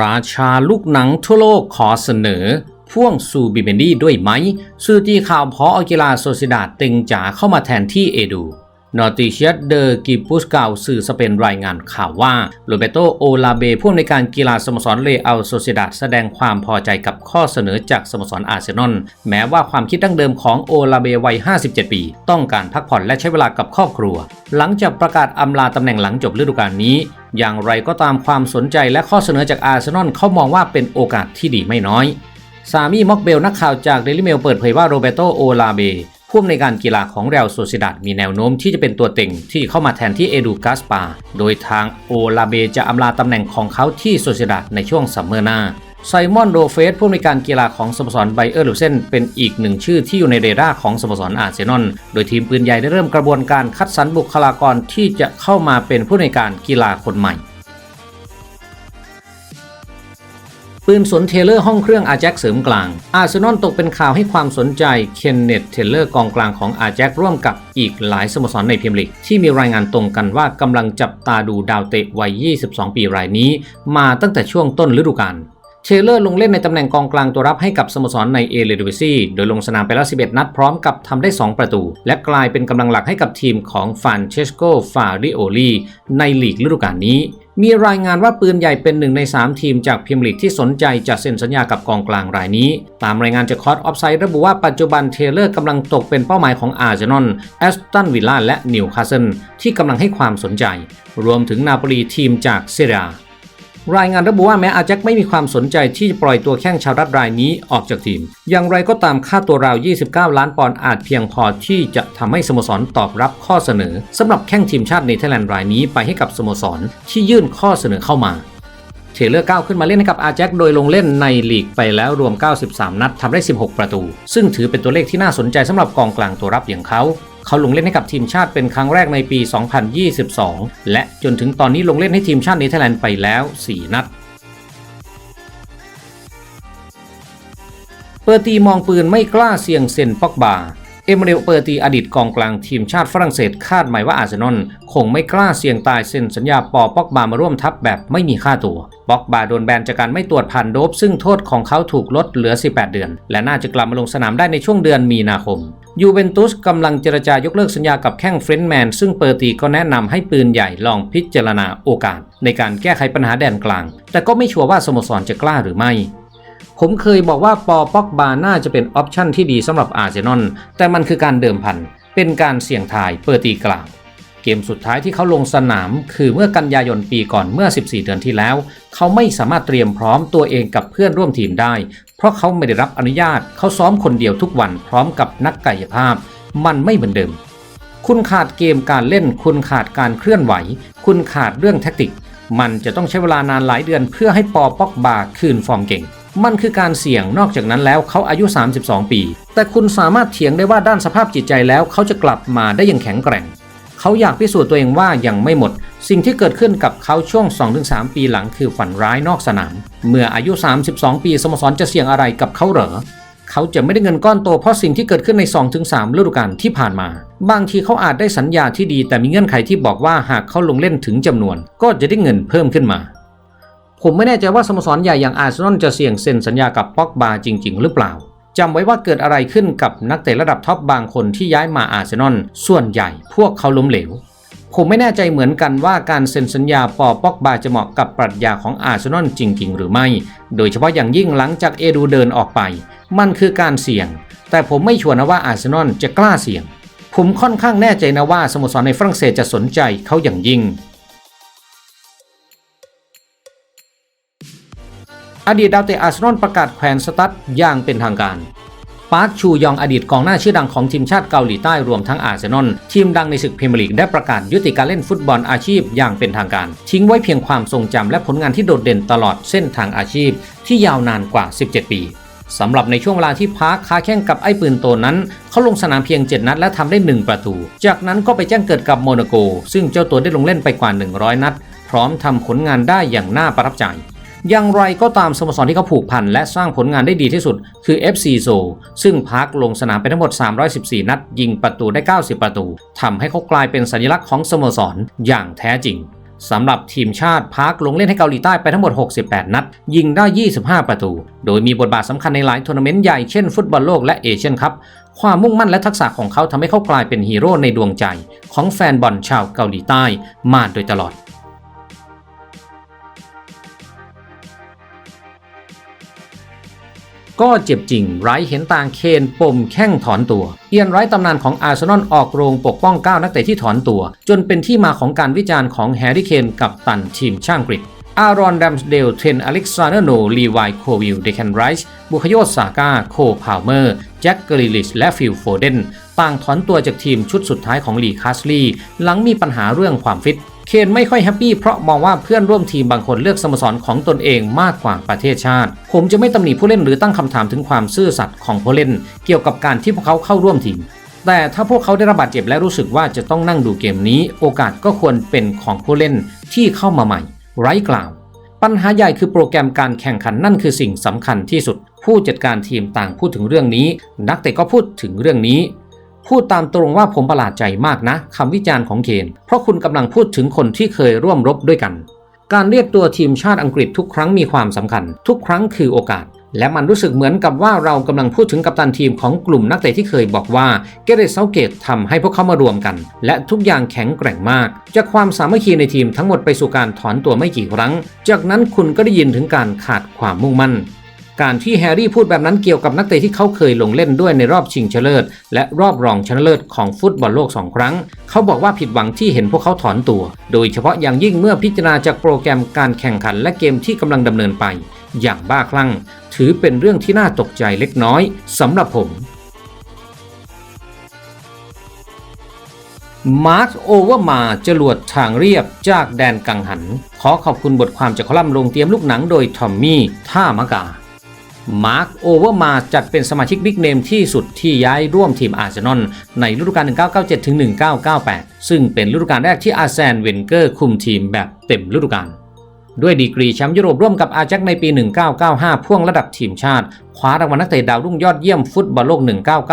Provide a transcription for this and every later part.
ราชาลูกหนังทั่วโลกขอเสนอ พ่วงซูบิเบนดี้ด้วยไหมสื่อตีข่าวพออกีฬาโซซิดาตึงจ๋าเข้ามาแทนที่เอดู นอติเชียเดอร์กิปุสกาวสื่อสเปนรายงานข่าวว่าโรเบโตโอลาเบผู้อำนวยการกีฬาสโมสรเลอัลโซซิดาแสดงความพอใจกับข้อเสนอจากสโมสรอาร์เซนอลแม้ว่าความคิดดั้งเดิมของโอลาเบวัย 57 ปี ต้องการพักผ่อนและใช้เวลากับครอบครัว หลังจากประกาศอำลาตำแหน่งหลังจบฤดูกาลนี้ อย่างไรก็ตามความสนใจและข้อเสนอจากอาร์เซนอลเขามองว่าเป็นโอกาสที่ดีไม่น้อยซามีม็อกเบลนักข่าวจากเดลิเมลเปิดเผยว่าโรเบโตโอลาเบ ผู้อำนวยการกีฬาของเรอัลโซซิดาดมีแนวโน้มที่จะเป็นตัวเต็งที่เข้ามาแทนที่เอดูกาสปา โดยทางโอลาเบจะอำลาตำแหน่งของเขาที่โซซิดาดในช่วงซัมเมอร์หน้าไซมอนโดเฟสผู้อำนวยการกีฬาของสโมสรไบเออร์ลูเซนเป็นอีกหนึ่งชื่อที่อยู่ในเรดาร์ของสโมสรอาร์เซนอลโดยทีมปืนใหญ่ได้เริ่มกระบวนการคัดสรรบุคลากรที่จะเข้ามาเป็นผู้อำนวยการกีฬาคนใหม่ ปืนสนเทเลอร์ห้องเครื่องอาแจ็คเสริมกลาง อาร์เซนอลตกเป็นข่าวให้ความสนใจเคนเนตเทเลอร์กองกลางของอาแจ็คร่วมกับอีกหลายสโมสรในพรีเมียร์ลีกที่มีรายงานตรงกันว่ากำลังจับตาดูดาวเตะวัย 22 ปีรายนี้ มาตั้งแต่ช่วงต้นฤดูกาลเทเลอร์ลงเล่นในตำแหน่งกองกลางตัวรับให้กับสโมสรในเอเลดวิซีโดยลงสนามไปแล้ว 11 นัดพร้อมกับทำได้ 2 ประตู และกลายเป็นกำลังหลักให้กับทีมของฟานเชสโกฟาริโอลีในลีกฤดูกาลนี้ มีรายงานว่าปืนใหญ่เป็นหนึ่งใน 3 ทีมจากพรีเมียร์ลีกที่สนใจจะเซ็นสัญญากับกองกลางรายนี้ ตามรายงานจากคอร์สออฟไซด์ระบุว่าปัจจุบันเทเลอร์กำลังตกเป็นเป้าหมายของอาร์เซนอลแอสตันวิลล่าและนิวคาสเซิลที่กำลังให้ความสนใจ รวมถึงนาโปลีทีมจากเซเรีย รายงานระบุว่าแม้อาแจ็คไม่มีความสนใจที่จะปล่อยตัวแข้งชาวรัฐรายนี้ออกจากทีม อย่างไรก็ตามค่าตัวราว 29 ล้านปอนด์อาจเพียงพอที่จะทำให้สโมสรตอบรับข้อเสนอสำหรับแข้งทีมชาติเนเธอร์แลนด์รายนี้ไปให้กับสโมสรที่ยื่นข้อเสนอเข้ามาเทเลอร์ก้าวขึ้นมาเล่นให้กับอาแจ็คโดยลงเล่นในลีกไปแล้วรวม 93 นัดทำได้ 16 ประตู ซึ่งถือเป็นตัวเลขที่น่าสนใจสำหรับกองกลางตัวรับอย่างเขา เขาลงเล่นให้กับทีมชาติเป็นครั้งแรกในปี 2022 และจนถึงตอนนี้ลงเล่นให้ทีมชาติเนเธอร์แลนด์ไปแล้ว 4 นัดเปอร์ตีมองปืนไม่กล้าเสี่ยงเซ็นปอกบา เอเมเรลเปอร์ตีอดีตกองกลางทีมชาติฝรั่งเศสคาดหมายว่าอาร์เซนอลคงไม่กล้าเสี่ยงตายเซ็นสัญญาปอปอกบามาร่วมทัพแบบไม่มีค่าตัว ปอกบาโดนแบนจากการไม่ตรวจผ่านโดบซึ่งโทษของเขาถูกลดเหลือ 18 เดือน และน่าจะกลับมาลงสนามได้ในช่วงเดือนมีนาคมยูเวนตุสกำลังเจรจายกเลิกสัญญากับแข้งเฟรนด์แมน ซึ่งเปอร์ตีก็แนะนำให้ปืนใหญ่ลองพิจารณาโอกาส ในการแก้ไขปัญหาแดนกลาง แต่ก็ไม่ชัวร์ว่าสโมสรจะกล้าหรือไม่ ผมเคยบอกว่าปอปอกบาน่าจะเป็นออปชั่นที่ดีสำหรับอาร์เซนอลแต่มันคือการเดิมพัน เป็นการเสี่ยงทายเปิดตีกล่าง เกมสุดท้ายที่เขาลงสนาม คือเมื่อกันยายนปีก่อนเมื่อ 14 เดือนที่แล้ว เขาไม่สามารถเตรียมพร้อมตัวเองกับเพื่อนร่วมทีมได้ เพราะเขาไม่ได้รับอนุญาต เขาซ้อมคนเดียวทุกวันพร้อมกับนักกายภาพ มันไม่เหมือนเดิม คุณขาดเกมการเล่น คุณขาดการเคลื่อนไหว คุณขาดเรื่องแทคติก มันจะต้องใช้เวลานานหลายเดือนเพื่อให้ปอปอกบาคืนฟอร์มเก่งมันคือการเสี่ยงนอกจากนั้นแล้วเขาอายุ 32 ปี แต่คุณสามารถเถียงได้ว่าด้านสภาพจิตใจแล้วเขาจะกลับมาได้อย่างแข็งแกร่ง เขาอยากพิสูจน์ตัวเองว่ายังไม่หมด สิ่งที่เกิดขึ้นกับเขาช่วง 2-3 ปีหลังคือฝันร้ายนอกสนาม เมื่ออายุ 32 ปีสโมสรจะเสี่ยงอะไรกับเขาเหรอเขาจะไม่ได้เงินก้อนโตเพราะสิ่งที่เกิดขึ้นใน 2-3ฤดูกาลที่ผ่านมา บางทีเขาอาจได้สัญญาที่ดี แต่มีเงื่อนไขที่บอกว่าหากเขาลงเล่นถึงจำนวน ก็จะได้เงินเพิ่มขึ้นมา ผมไม่แน่ใจว่าสโมสรใหญ่อย่างอาร์เซนอลจะเสี่ยงเซ็นสัญญากับป็อกบาจริง ๆ หรือเปล่า จำไว้ว่าเกิดอะไรขึ้นกับนักเตะระดับท็อปบางคนที่ย้ายมาอาร์เซนอลส่วนใหญ่พวกเขาล้มเหลว ผมไม่แน่ใจเหมือนกันว่าการเซ็นสัญญาปอปอกบาจะเหมาะกับปรัชญาของอาร์เซนอลจริง ๆ หรือไม่ โดยเฉพาะอย่างยิ่งหลังจากเอดูเดินออกไป มันคือการเสี่ยง แต่ผมไม่ชัวร์นะว่าอาร์เซนอลจะกล้าเสี่ยง ผมค่อนข้างแน่ใจนะว่าสโมสรในฝรั่งเศสจะสนใจเขาอย่างยิ่ง อดีตดาวเตะอาร์เซนอลประกาศแขวนสตั๊ดอย่างเป็นทางการปาร์คชูยองอดีตกองหน้าชื่อดังของทีมชาติเกาหลีใต้รวมทั้งอาร์เซนอลทีมดังในศึกพรีเมียร์ลีกได้ประกาศยุติการเล่นฟุตบอลอาชีพอย่างเป็นทางการ ทิ้งไว้เพียงความทรงจำและผลงานที่โดดเด่นตลอดเส้นทางอาชีพ ที่ยาวนานกว่า 17 ปีสำหรับในช่วงเวลาที่พาร์คค้าแข่งกับไอ้ปืนโตนั้น เขาลงสนามเพียง 7 นัดและทำได้ 1 ประตู จากนั้นก็ไปแจ้งเกิดกับโมนาโก ซึ่งเจ้าตัวได้ลงเล่นไปกว่า 100 นัด พร้อมทำผลงานได้อย่างน่าประทับใจ อย่างไรก็ตามสโมสรที่เขาผูกพันและสร้างผลงานได้ดีที่สุด คือ FC โซซึ่งพาร์คลงสนามไปทั้งหมด 314 นัด ยิงประตูได้ 90 ประตูทำให้เขากลายเป็นสัญลักษณ์ของสโมสรอย่างแท้จริงสำหรับทีมชาติพาร์คลงเล่นให้เกาหลีใต้ไปทั้งหมด 68 นัด ยิงได้ 25 ประตู โดยมีบทบาทสำคัญในหลายทัวร์นาเมนต์ใหญ่เช่นฟุตบอลโลกและเอเชียนคัพความมุ่งมั่นและทักษะของเขาทำให้เขากลายเป็นฮีโร่ในดวงใจ ของแฟนบอลชาวเกาหลีใต้มาโดยตลอด ก็เจ็บจริง ไรท์เห็นต่างเคนปมแข้งถอนตัว เอียนไรท์ตำนานของอาร์เซนอลออกโรงปกป้อง9นักเตะที่ถอนตัว จนเป็นที่มาของการวิจารณ์ของแฮร์รี่เคนกับตันทีมช่างกรีกอารอนแดมสเดล เทรนอเล็กซานเดอร์โน ลีวายโควิล เดคันไรส์ บุคโยสาก้าโคพาวเมอร์ แจ็คเกอริลิช และฟิลโฟเดน ต่างถอนตัวจากทีมชุดสุดท้ายของลีคาสลีหลังมีปัญหาเรื่องความฟิต เคนไม่ค่อยแฮปปี้เพราะมองว่าเพื่อนร่วมทีมบางคนเลือกสโมสรของตนเองมากกว่าประเทศชาติ ผมจะไม่ตำหนิผู้เล่นหรือตั้งคำถามถึงความซื่อสัตย์ของผู้เล่น เกี่ยวกับการที่พวกเขาเข้าร่วมทีม แต่ถ้าพวกเขาได้รับบาดเจ็บและรู้สึกว่าจะต้องนั่งดูเกมนี้ โอกาสก็ควรเป็นของผู้เล่นที่เข้ามาใหม่ ไร้กล่าว ปัญหาใหญ่คือโปรแกรมการแข่งขันนั่นคือสิ่งสำคัญที่สุด ผู้จัดการทีมต่างพูดถึงเรื่องนี้ นักเตะก็พูดถึงเรื่องนี้ พูดตามตรงว่าผมประหลาดใจมากนะคำวิจารณ์ของเคน เพราะคุณกำลังพูดถึงคนที่เคยร่วมรบด้วยกัน การเรียกตัวทีมชาติอังกฤษทุกครั้งมีความสำคัญ ทุกครั้งคือโอกาส และมันรู้สึกเหมือนกับว่าเรากำลังพูดถึงกัปตันทีมของกลุ่มนักเตะที่เคยบอกว่าเกเรตเซาเกตทำให้พวกเขามารวมกัน และทุกอย่างแข็งแกร่งมาก จากความสามัคคีในทีมทั้งหมดไปสู่การถอนตัวไม่กี่ครั้ง จากนั้นคุณก็ได้ยินถึงการขาดความมุ่งมั่น การที่แฮร์รี่พูดแบบนั้นเกี่ยวกับนักเตะที่เขาเคยลงเล่นด้วยในรอบชิงชนะเลิศและรอบรองชนะเลิศของฟุตบอลโลกสองครั้ง เขาบอกว่าผิดหวังที่เห็นพวกเขาถอนตัว โดยเฉพาะอย่างยิ่งเมื่อพิจารณาจากโปรแกรมการแข่งขันและเกมที่กำลังดำเนินไป อย่างบ้าคลั่ง ถือเป็นเรื่องที่น่าตกใจเล็กน้อยสำหรับผมมาร์คโอเวอร์มาจรวดทางเรียบจากแดนกังหัน ขอขอบคุณบทความจากคอลัมน์ลงเตรียมลูกหนังโดยทอมมี่ท่ามะกา มาร์คโอเวอร์มาจัดเป็นสมาชิกบิ๊กเนมที่สุดที่ย้ายร่วมทีมอาร์เซนอลในฤดูกาล 1997-1998 ซึ่งเป็นฤดูกาลแรกที่อาร์แซนเวนเกอร์คุมทีมแบบเต็มฤดูกาลด้วยดีกรีแชมป์ยุโรปร่วมกับอาแจ็คในปี 1995 พ่วงระดับทีมชาติ คว้ารางวัลนักเตะดาวรุ่งยอดเยี่ยมฟุตบอลโลก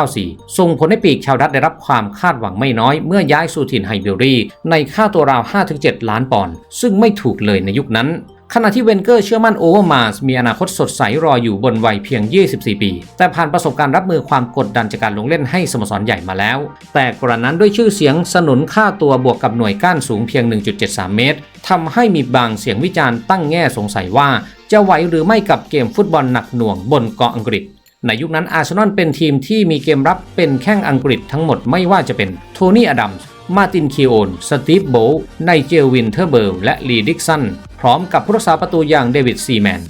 1994 ส่งผลให้ปีกชาวดัตได้รับความคาดหวังไม่น้อยเมื่อย้ายสู่ถิ่นไฮเบลรีในค่าตัวราว 5-7 ล้านปอนด์ซึ่งไม่ถูกเลยในยุคนั้น ขณะที่เวนเกอร์เชื่อมั่นโอเวอร์มาสมีอนาคตสดใสรออยู่บนวัยเพียง 24 ปี แต่ผ่านประสบการณ์รับมือความกดดันจากการลงเล่นให้สโมสรใหญ่มาแล้ว แต่กระนั้นด้วยชื่อเสียงสนุนค่าตัวบวกกับหน่วยก้านสูงเพียง 1.73 เมตรทำให้มีบางเสียงวิจารณ์ตั้งแง่สงสัยว่า จะไหวหรือไม่กับเกมฟุตบอลหนักหน่วงบนเกาะอังกฤษในยุคนั้นอาร์เซนอลเป็นทีมที่มีเกมรับเป็นแข้งอังกฤษทั้งหมดไม่ว่าจะเป็นโทนี่อดัมส์มาตินคีโอน สตีฟโบลไนเจลวินเทอร์เบิร์และลีดิกสัน ร้อมกับผู้รักษาประตูอย่างเดวิดซีแมน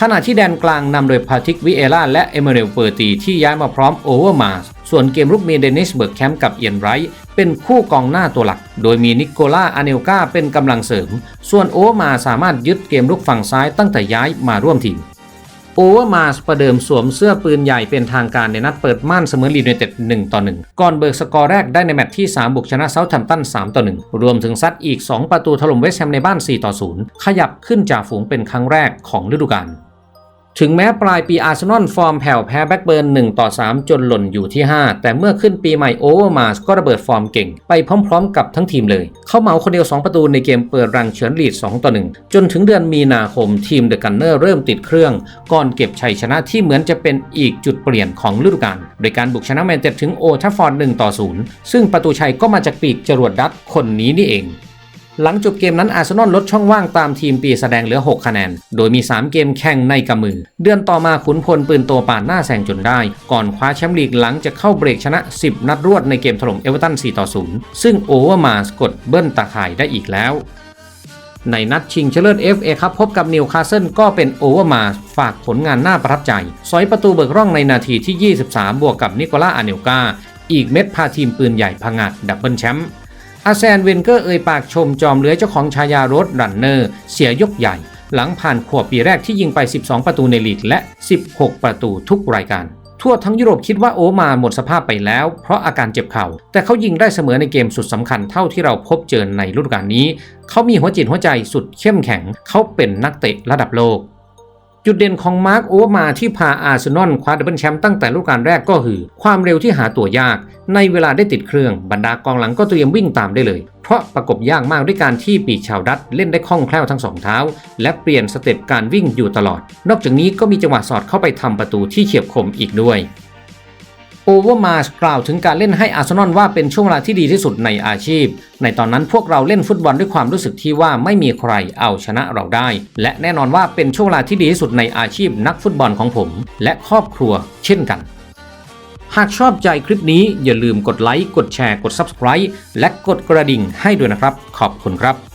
ขณะที่แดนกลางนำโดยพาทิกวิเอล่าและเอเมเรลเปอร์ตีที่ย้ายมาพร้อมโอเวอร์มาสส่วนเกมรุกมีเดนิสเบิร์กแคมป์กับเอียนไรท์เป็นคู่กองหน้าตัวหลัก โดยมีนิโคล่าอาเนลกาเป็นกำลังเสริม ส่วนโอเวอร์มาสามารถยึดเกมรุกฝั่งซ้ายตั้งแต่ย้ายมาร่วมทีม โอเวอร์มาสประเดิมสวมเสื้อปืนใหญ่เป็นทางการในนัดเปิดม่านเสมอลีดในเต็ด1ต่อ 1 ก่อนเบิกสกอร์แรกได้ในแมตช์ที่ 3 บุกชนะเซาท์แฮมป์ตัน3ต่อ 1 รวมถึงซัดอีก 2 ประตูถล่มเวสต์แฮมในบ้าน 4 ต่อ 0 ขยับขึ้นจากฝูงเป็นครั้งแรกของฤดูกาล ถึงแม้ปลายปีอาร์เซนอลฟอร์มแผ่วแพ้แบ็กเบิร์น1ต่อ 3 จนหล่นอยู่ที่ 5 แต่เมื่อขึ้นปีใหม่โอเวอร์มาสก็ระเบิดฟอร์มเก่ง ไปพร้อมๆกับทั้งทีมเลย เขาเหมาคนเดียว 2 ประตูในเกมเปิดรังเฉินลีด2ต่อ 1 จนถึงเดือนมีนาคมทีมเดอะกันเนอร์เริ่มติดเครื่อง ก่อนเก็บชัยชนะที่เหมือนจะเป็นอีกจุดเปลี่ยนของฤดูกาลโดยการบุกชนะแมนเชสเตอร์ถึงโอทัฟฟอร์ด1ต่อ 0 ซึ่งประตูชัยก็มาจากปีกจรวดดัตคนนี้นี่เอง หลังจบเกมนั้นอาร์เซนอลลดช่องว่างตามทีมปีแสดงเหลือ 6 คะแนน โดยมี 3 เกมแข่งในกำมือ เดือนต่อมาขุนพลปืนโตป่านหน้าแซงจนได้ ก่อนคว้าแชมป์ลีกหลังจะเข้าเบรกชนะ 10 นัดรวดในเกมถล่มเอเวอร์ตัน 4 ต่อ 0 ซึ่งโอเวอร์มาสกดเบิ้ลตาข่ายได้อีกแล้วในนัดชิงชนะเลิศ FA ครับพบกับนิวคาสเซิลก็เป็นโอเวอร์มาฝากผลงานน่าประทับใจสอยประตูเบิกร่องในนาทีที่ 23 บวกกับนิโคล่าอาเนลกาอีกเม็ดพาทีมปืนใหญ่พังอาจดับเบิลแชมป์ อาแซนเวนเกอร์เอ่ยปากชมจอมเลื้อยเจ้าของชายาโรดรันเนอร์เสียยกใหญ่ หลังผ่านขวบปีแรกที่ยิงไป 12 ประตูในลีกและ 16 ประตูทุกรายการทั่วทั้งยุโรปคิดว่าโอมาหมดสภาพไปแล้ว เพราะอาการเจ็บเข่า แต่เขายิงได้เสมอในเกมสุดสำคัญเท่าที่เราพบเจอในฤดูกาลนี้ เขามีหัวจิตหัวใจสุดเข้มแข็ง เขาเป็นนักเตะระดับโลก จุดเด่นของมาร์คโอเวอร์มาที่พาอาร์เซนอลคว้าดับเบิลแชมป์ตั้งแต่ฤดูกาลแรกก็คือ ความเร็วที่หาตัวยาก ในเวลาได้ติดเครื่องบรรดากองหลังก็เตรียมวิ่งตามได้เลย เพราะประกบยากมากด้วยการที่ปีกชาวดัตเล่นได้คล่องแคล่วทั้งสองเท้า และเปลี่ยนสเต็ปการวิ่งอยู่ตลอด นอกจากนี้ก็มีจังหวะสอดเข้าไปทำประตูที่เฉียบคมอีกด้วย โอเวอร์มาสกล่าวถึงการเล่นให้อาร์เซนอลว่าเป็นช่วงเวลาที่ดีที่สุดในอาชีพ ในตอนนั้นพวกเราเล่นฟุตบอลด้วยความรู้สึกที่ว่าไม่มีใครเอาชนะเราได้ และแน่นอนว่าเป็นช่วงเวลาที่ดีที่สุดในอาชีพนักฟุตบอลของผม และครอบครัวเช่นกัน หากชอบใจคลิปนี้อย่าลืมกดไลค์ กดแชร์ กด Subscribe และกดกระดิ่งให้ด้วยนะครับ ขอบคุณครับ